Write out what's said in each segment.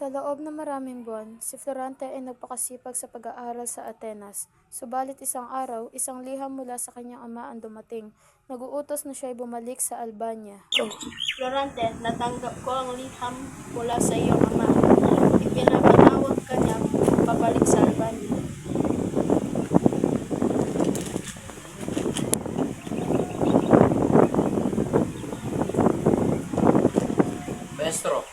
Sa loob ng maraming buwan, si Florante ay nagpakasipag sa pag-aaral sa Atenas. Subalit isang araw, isang liham mula sa kanyang ama ang dumating. Naguutos na siya ay bumalik sa Albania. Florante, natanggap ko ang liham mula sa iyong ama. Ipinapatawag ka niya pabalik sa Albania. Maestro,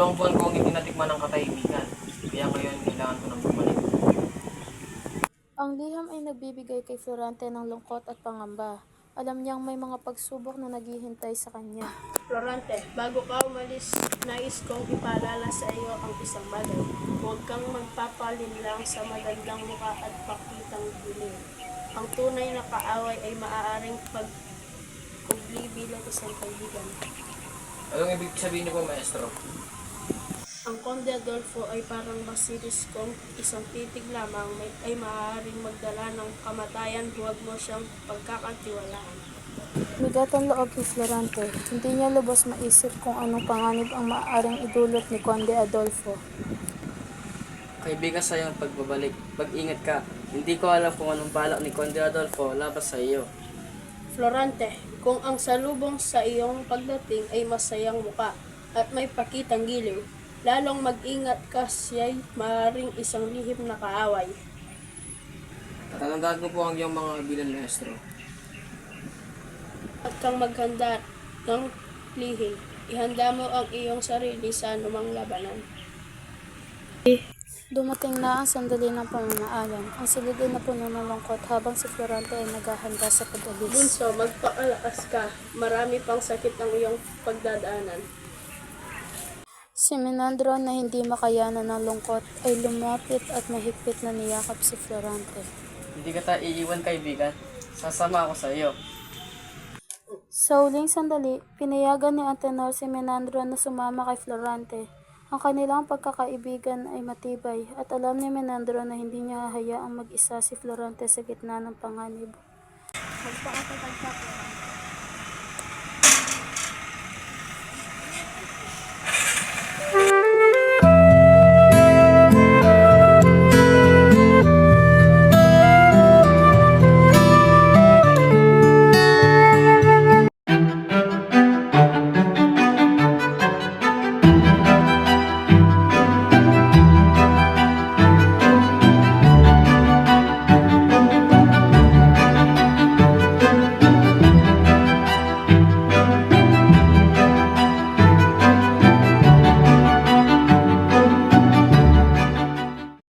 dalawang buwan ko ang hindi natikman ng katahimikan. Kaya ngayon, kailangan ko ng bumalik. Ang liham ay nagbibigay kay Florante ng lungkot at pangamba. Alam niyang may mga pagsubok na naghihintay sa kanya. Florante, bago ka umalis, nais kong ipaalala sa iyo ang isang bagay. Huwag kang magpapalinlang sa magandang mukha at pakitang giling. Ang tunay na kaaway ay maaaring pagkubli bilang isang kaibigan. Anong ibig sabihin niyo po, Maestro? Ang Conde Adolfo ay parang basilis kung isang titig lamang may, ay maaaring magdala ng kamatayan, huwag mo siyang pagkakatiwalaan. Bigat ang loob ni Florante. Hindi niya lubos maisip kung anong panganib ang maaaring idulot ni Conde Adolfo. Kaibigan sa iyo ang pagbabalik. Pag-ingat ka. Hindi ko alam kung anong balak ni Conde Adolfo labas sa iyo. Florante, kung ang salubong sa iyong pagdating ay masayang muka at may pakitang giliw, lalong mag-ingat ka siya'y maaaring isang lihim na kaaway. Tatandaan ko po ang iyong mga bilang, Maestro. At kang maghanda ng lihim, ihanda mo ang iyong sarili sa anumang labanan. Dumating na ang sandali ng pamamaalam. Ang silid ay napuno ng lungkot habang si Florante ay naghahanda sa pag-alis. Bunso, magpakalakas ka. Marami pang sakit ang iyong pagdadaanan. Si Menandro na hindi makayanan ng lungkot ay lumapit at mahigpit na niyakap si Florante. Hindi ka ta iiwan kaibigan. Sasama ako sa iyo. Sa huling sandali, pinayagan ni Antenor si Menandro na sumama kay Florante. Ang kanilang pagkakaibigan ay matibay at alam ni Menandro na hindi niya hahayaang mag-isa si Florante sa gitna ng panganib. Magpakatatag ka, Florante.